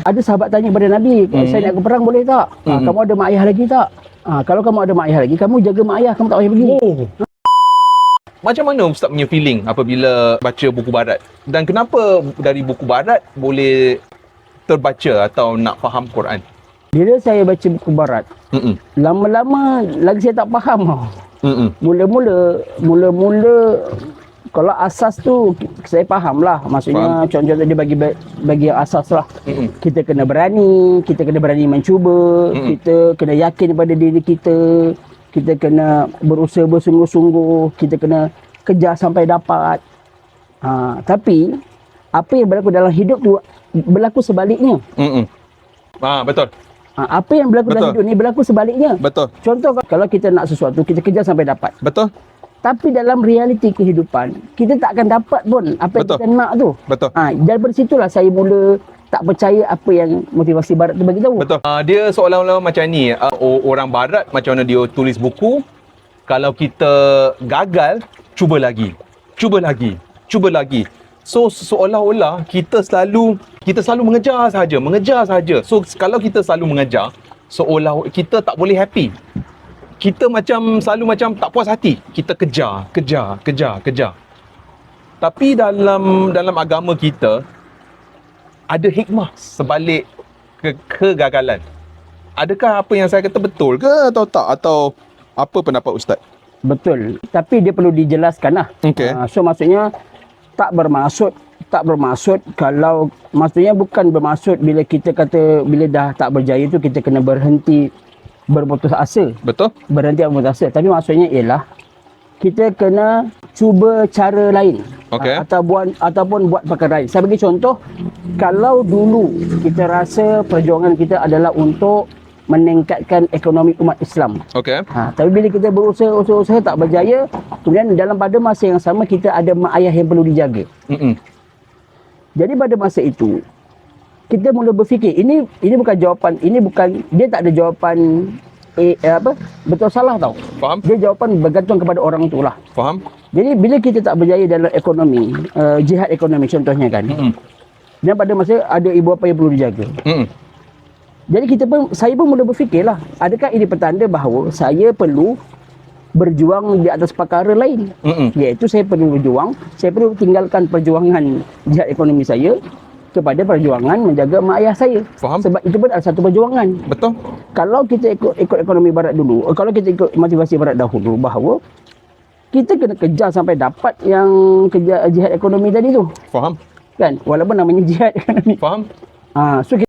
Ada sahabat tanya kepada Nabi, Hmm. saya nak ke perang boleh tak? Ha, Hmm. kamu ada mak ayah lagi tak? Ha, kalau kamu ada mak ayah lagi, kamu jaga mak ayah, kamu tak payah pergi. Oh. Macam mana Ustaz punya feeling apabila baca buku barat? Dan kenapa dari buku barat boleh terbaca atau nak faham Quran? Bila saya baca buku barat, Mm-mm. lama-lama lagi saya tak faham. tau. Mm-mm. Mula-mula, mula-mula kalau asas tu saya faham lah. Maksudnya contoh-contoh dia bagi bagi yang asas lah. Mm-mm. Kita kena berani, kita kena berani mencuba, Mm-mm. kita kena yakin pada diri kita, kita kena berusaha bersungguh-sungguh, kita kena kejar sampai dapat. Ha, tapi apa yang berlaku dalam hidup tu berlaku sebaliknya. Mm-mm. Ah, betul. Ha, apa yang berlaku dalam Betul. hidup ni berlaku sebaliknya. Betul. Contoh kalau kita nak sesuatu, kita kejar sampai dapat. Betul. Tapi dalam realiti kehidupan, kita tak akan dapat pun apa yang Betul. kita nak tu. Betul. Ha, daripada situlah saya mula tak percaya apa yang motivasi barat tu bagi tahu. Betul. Uh, dia seolah-olah macam ni, uh, orang barat macam mana dia tulis buku, kalau kita gagal, cuba lagi. Cuba lagi. Cuba lagi. So seolah-olah kita selalu kita selalu mengejar saja, mengejar saja. So kalau kita selalu mengejar, seolah kita tak boleh happy. Kita macam selalu macam tak puas hati. Kita kejar, kejar, kejar, kejar. Tapi dalam dalam agama kita ada hikmah sebalik ke kegagalan. Adakah apa yang saya kata betul ke atau tak atau apa pendapat ustaz? Betul. Tapi dia perlu dijelaskan lah. Okey. Ha, so maksudnya tak bermaksud tak bermaksud kalau maksudnya bukan bermaksud bila kita kata bila dah tak berjaya tu kita kena berhenti berputus asa. Betul? Berhenti berputus asa. Tapi maksudnya ialah kita kena cuba cara lain. Okey. Ha, atau buat ataupun buat perkara lain. Saya bagi contoh kalau dulu kita rasa perjuangan kita adalah untuk meningkatkan ekonomi umat Islam. Okey. Ha, tapi bila kita berusaha usaha, usaha tak berjaya, kemudian dalam pada masa yang sama kita ada mak ayah yang perlu dijaga. Mm-mm. Jadi pada masa itu kita mula berfikir ini ini bukan jawapan, ini bukan dia tak ada jawapan eh, eh, apa betul salah tau. Faham? Dia jawapan bergantung kepada orang tu lah. Faham? Jadi bila kita tak berjaya dalam ekonomi, uh, jihad ekonomi contohnya kan. Mm-mm. Dan pada masa ada ibu bapa yang perlu dijaga. Mm-mm. Jadi kita pun saya pun mula berfikirlah, adakah ini petanda bahawa saya perlu berjuang di atas perkara lain? Mm-mm. Iaitu saya perlu berjuang, saya perlu tinggalkan perjuangan jihad ekonomi saya kepada perjuangan menjaga mak ayah saya. Faham? Sebab itu pun adalah satu perjuangan. Betul? Kalau kita ikut, ikut ekonomi barat dulu, eh, kalau kita ikut motivasi barat dahulu bahawa kita kena kejar sampai dapat yang kejar jihad ekonomi tadi tu. Faham? Kan? Walaupun namanya jihad ekonomi. Faham? Ha, so